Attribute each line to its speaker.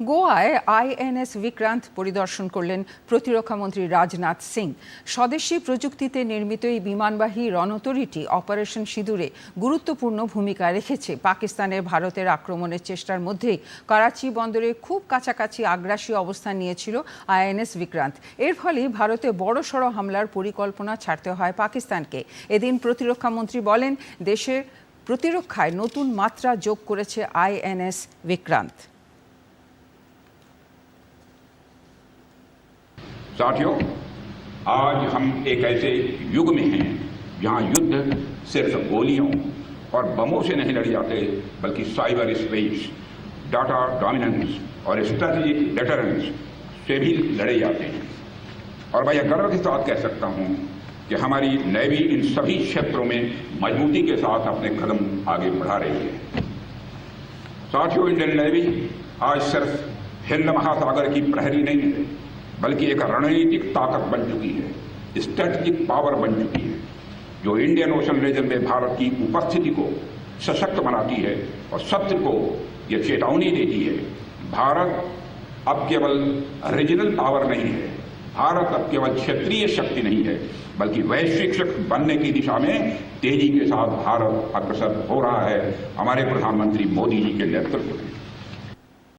Speaker 1: গোয়ায় আইএনএস বিক্রান্ত পরিদর্শন করলেন প্রতিরক্ষামন্ত্রী রাজনাথ সিং। স্বদেশি প্রযুক্তিতে নির্মিত এই বিমানবাহী রণতরীটি অপারেশন সিঁদুরে গুরুত্বপূর্ণ ভূমিকা রেখেছে। পাকিস্তানের ভারতের আক্রমণের চেষ্টার মধ্যেই করাচি বন্দরে খুব কাছাকাছি আগ্রাসী অবস্থান নিয়েছিল আইএনএস বিক্রান্ত। এর ফলে ভারতে বড়সড় হামলার পরিকল্পনা ছাড়তে হয় পাকিস্তানকে। এদিন প্রতিরক্ষামন্ত্রী বলেন, দেশের প্রতিরক্ষায় নতুন মাত্রা যোগ করেছে আইএনএস বিক্রান্ত।
Speaker 2: साथियों, आज हम एक ऐसे युग में हैं, जहाँ युद्ध सिर्फ़ गोलियों और बमों से नहीं लड़े जाते, बल्कि साइबर स्पेस, डाटा डोमिनेंस और स्ट्रेटेजिक डेटरेंस से भी लड़े जाते हैं। और मैं यह गर्व के साथ कह सकता हूँ कि हमारी नेवी इन सभी क्षेत्रों में मजबूती के साथ अपने कदम आगे बढ़ा रही है। साथियों, इंडियन नेवी आज सिर्फ़ हिंद महासागर की प्रहरी नहीं है बल्कि एक रणनीतिक ताकत बन चुकी है स्ट्रेटेजिक पावर बन चुकी है, जो इंडियन ओशन रीजन में भारत की उपस्थिति को सशक्त बनाती है और सत्य को ये चेतावनी देती है, भारत अब केवल रीजनल पावर नहीं है, भारत अब केवल क्षेत्रीय शक्ति नहीं है, बल्कि वैश्विक शक्ति बनने की दिशा में तेज़ी के साथ भारत अग्रसर हो रहा है, हमारे प्रधानमंत्री मोदी जी के नेतृत्व में।